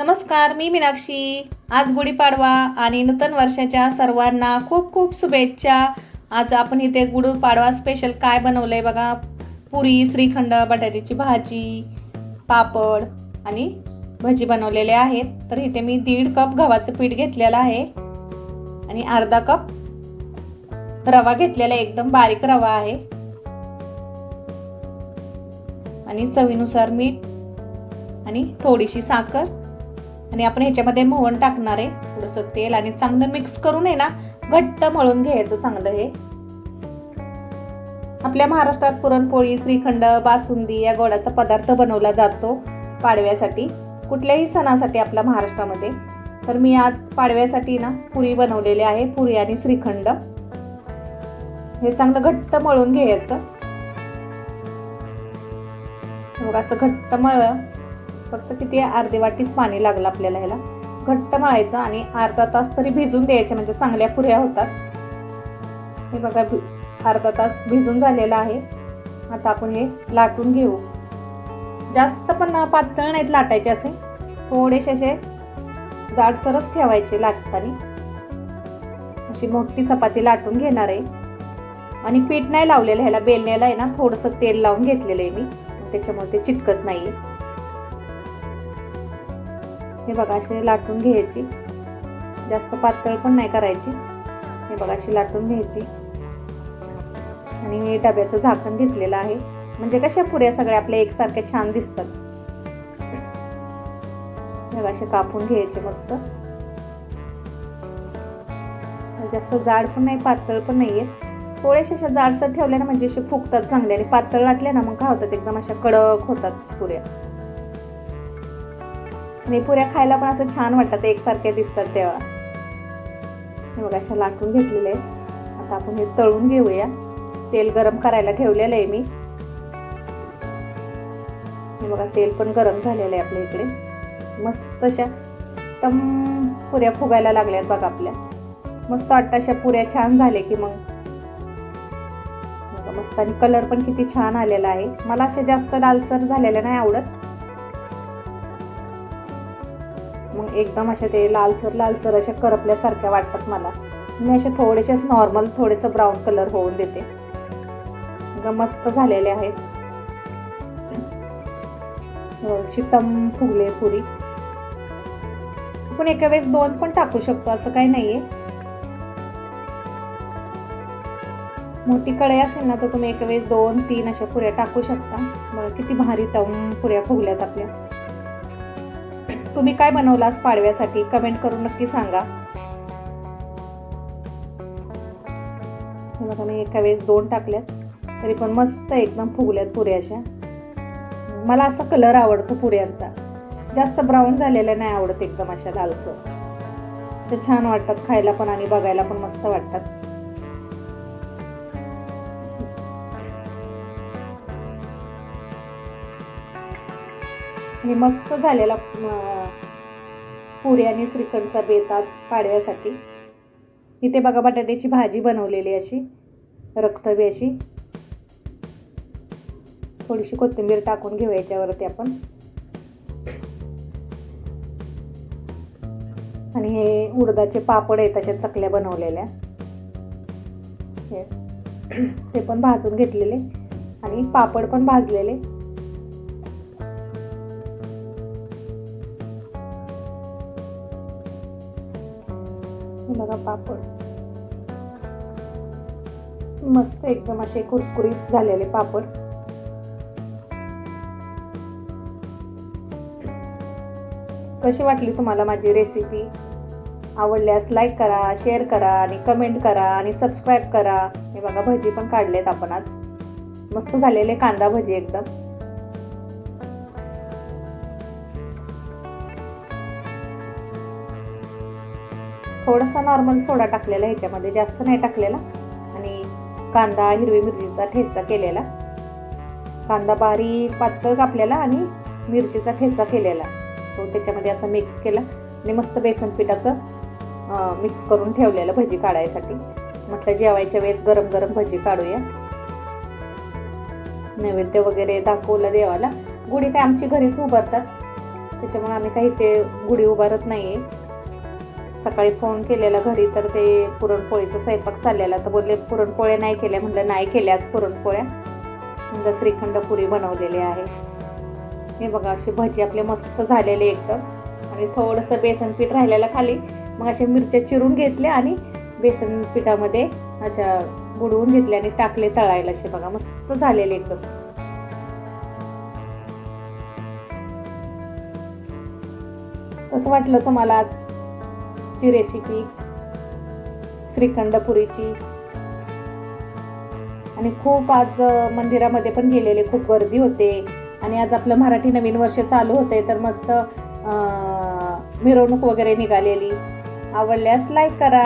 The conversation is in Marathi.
नमस्कार मी मीनाक्षी. आज गुढीपाडवा आणि नूतन वर्षाच्या सर्वांना खूप खूप शुभेच्छा. आज आपण इथे गुढीपाडवा स्पेशल काय बनवलं आहे बघा? पुरी श्रीखंड बटाट्याची भाजी पापड आणि भजी बनवलेले आहेत. तर इथे मी दीड कप गव्हाचं पीठ घेतलेलं आहे आणि अर्धा कप रवा घेतलेला एकदम बारीक रवा आहे. आणि चवीनुसार मीठ आणि थोडीशी साखर. आणि आपण ह्याच्यामध्ये मोहन टाकणार आहे. थोडंसं तेल आणि चांगलं मिक्स करून आहे ना घट्ट मळून घ्यायचं चांगलं हे. आपल्या महाराष्ट्रात पुरणपोळी श्रीखंड बासुंदी या गोडाचा पदार्थ बनवला जातो पाडव्यासाठी कुठल्याही सणासाठी आपल्या महाराष्ट्रामध्ये. तर मी आज पाडव्यासाठी ना पुरी बनवलेली आहे पुरी आणि श्रीखंड. हे चांगलं घट्ट मळून घ्यायचं. असं घट्ट मळलं. फक्त किती अर्धी वाटीच पाणी लागलं आपल्याला ह्याला. घट्ट मळायचं आणि अर्धा तास तरी भिजून द्यायचे म्हणजे चांगल्या पुऱ्या होतात. हे बघा भि अर्धा तास भिजून झालेला आहे. आता आपण हे लाटून घेऊ. जास्त पण पातळ नाहीत लाटायचे असे. थोडेसे असे जाडसरच ठेवायचे लाटताना. अशी मोठी चपाती लाटून घेणार आहे. आणि पीठ नाही लावलेलं ह्याला बेलण्याला आहे ना थोडंसं तेल लावून घेतलेलं आहे मी. त्याच्यामुळे ते चिटकत नाही आहे हे बघा असे लाटून घ्यायची. जास्त पातळ पण नाही करायची. हे बघा अशी लाटून घ्यायची. आणि मी डब्याचं झाकण घेतलेलं आहे. म्हणजे कशा पुऱ्या सगळ्या आपल्या एकसारख्या छान दिसतात. हे असे कापून घ्यायचे मस्त. जास्त जाड पण नाही पातळ पण नाही आहेत थोड्याशा अशा जाडसर ठेवल्या ना म्हणजे असे फुगतात चांगले आणि पातळ लाटल्या ना मग काय होतात एकदम अशा कडक होतात पुऱ्या. पुऱ्या खायला पण असं छान वाटतात एकसारख्या दिसतात तेव्हा. हे बघा अशा लाटून घेतलेले आहे आता आपण हे तळून घेऊया. तेल गरम करायला ठेवलेलं आहे मी. हे बघा तेल पण गरम झालेलं आहे आपल्या इकडे. मस्त अशा टम पुऱ्या फुगायला लागल्यात बघा आपल्या. मस्त वाटतं अशा पुऱ्या छान झाल्या की मग. मस्त. आणि कलर पण किती छान आलेला आहे. मला अशा जास्त लालसर झालेल्या नाही आवडत. एकदम अशा ते लालसर लालसर अशा करपल्यासारख्या वाटतात मला. मी असे थोडेसेच नॉर्मल थोडेसं ब्राऊन कलर होऊन देते. एकदम मस्त झालेले आहेत. शितम फुगले पुरी. आपण एका वेळेस दोन पण टाकू शकतो असं काही नाहीये. मोठी कळे असेल ना तर तुम्ही एका वेळेस दोन तीन अशा पुऱ्या टाकू शकता. किती भारी टम पुऱ्या फुगल्यात आपल्या. तुम्ही काय बनवलास पाडव्यासाठी? कमेंट करून नक्की सांगा. बघा मी एका वेळेस दोन टाकल्यात. तरी पण मस्त एकदम फुगल्यात पुऱ्या अशा. मला असा कलर आवडतो पुऱ्यांचा. जास्त ब्राऊन झालेला नाही आवडत एकदम अशा लालसर अशा छान वाटतात खायला पण आणि बघायला पण मस्त वाटतात. आणि मस्त झालेला पुरी आणि श्रीखंडचा बेत आज पाडव्यासाठी. इथे बघा बटाट्याची भाजी बनवलेली अशी रक्तबी अशी. थोडीशी कोथिंबीर टाकून घेऊ याच्यावरती आपण. आणि हे उडदाचे पापड आहेत तशा चकल्या बनवलेल्या. ते पण भाजून घेतलेले. आणि पापड पण भाजलेले. बघा पापड. मस्त एकदम असे कुरकुरीत झालेले पापड. कशी वाटली तुम्हाला माझी रेसिपी आवडल्यास लाईक करा शेअर करा आणि कमेंट करा आणि सबस्क्राईब करा. हे बघा भजी पण काढलेत आपण आज. मस्त झालेले कांदा भजी एकदम. थोडासा नॉर्मल सोडा टाकलेला ह्याच्यामध्ये जास्त नाही टाकलेला. आणि कांदा हिरवी मिरचीचा ठेचा केलेला. कांदा बारीक पातळ कापलेला आणि मिरचीचा ठेचा केलेला. तो त्याच्यामध्ये असं मिक्स केला आणि मस्त बेसन पीठ असं मिक्स करून ठेवलेलं भजी काढायसाठी. म्हटलं जेवायच्या वेळेस गरम गरम भजी काढूया. नैवेद्य वगैरे दाखवलं देवाला. गुढी काय आमची घरीच उभारतात. त्याच्यामुळे आम्ही काही ते गुढी उभारत नाही आहे सकाळी फोन केलेला घरी तर ते पुरणपोळीचा स्वयंपाक चाललेला. तर बोलले पुरणपोळ्या नाही केल्या. म्हटलं नाही केल्या आज पुरणपोळ्या. म्हणलं श्रीखंड पुरी बनवलेली आहे. हे बघा असे भजी आपले मस्त झालेले एकदम. आणि थोडंसं बेसन पीठ राहिलेलं खाली. मग अशा मिरच्या चिरून घेतल्या आणि बेसन पिठामध्ये अशा बुडवून घेतले आणि टाकले तळायला असे बघा मस्त झालेले एकदम. कसं वाटलं तुम्हाला आज? ची रेसिपी श्रीखंडपुरीची. आणि खूप आज मंदिरामध्ये पण गेलेले खूप गर्दी होते. आणि आज आपलं मराठी नवीन वर्ष चालू होते तर मस्त मिरवणूक वगैरे निघालेली. आवडल्यास लाईक करा.